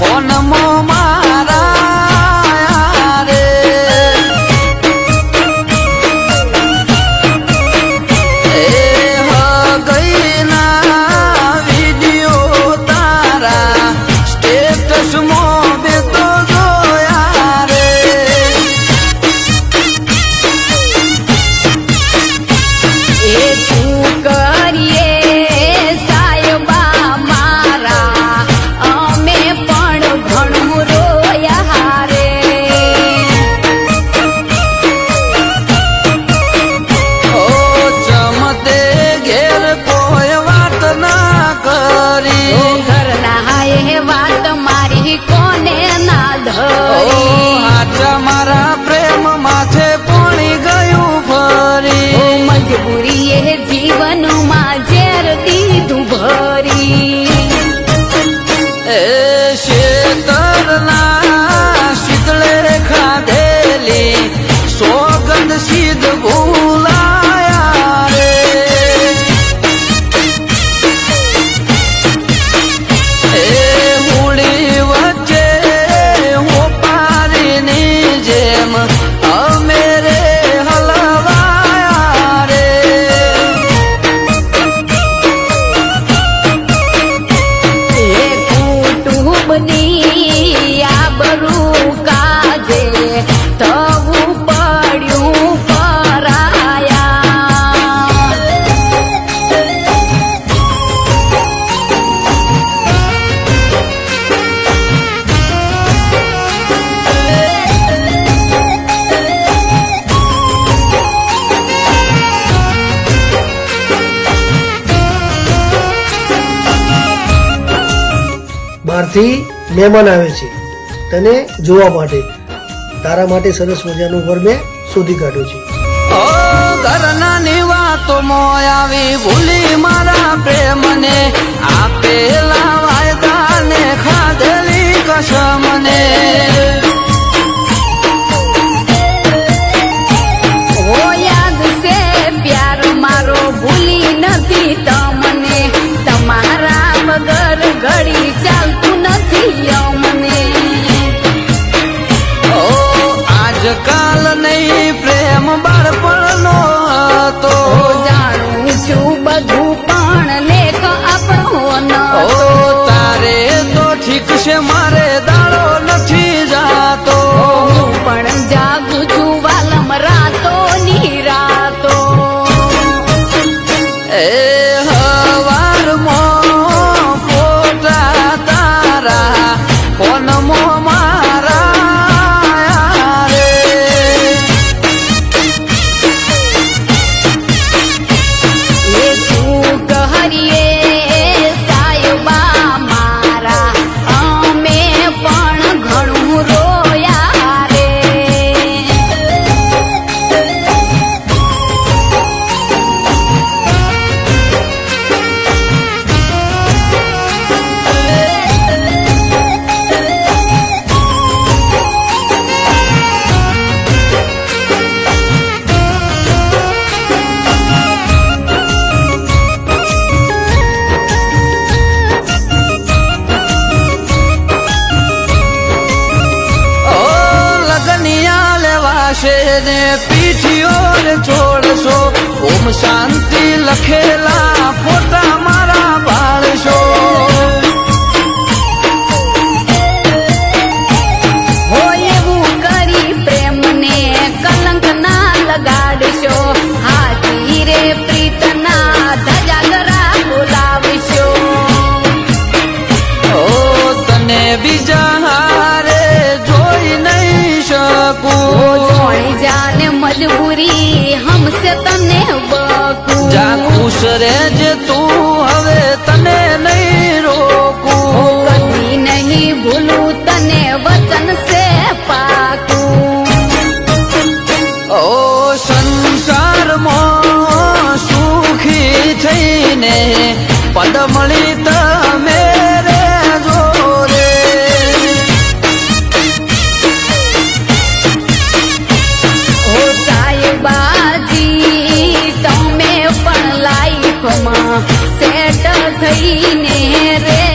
ફોનમાં mucha. બહારથી મહેમાન આવે છે. તને જોવા માટે. તારા માટે સરસ મજાનું ઘર મેં શોધી કાઢ્યું છે. ઘરના નિવાતો મોયાવી ભૂલી જ કાલ નહીં પ્રેમ બાળપણ ને પીઠીઓર છોડશો ઓમ શાંતિ લખેલા ફોટા મારા બાળશો. અવસરે જે તું હવે તને નહીં રોકું. કદી નહીં ભૂલું તને વચન સે પાકું. ઓ સંસારમાં સુખી થઈને પદ મળી રે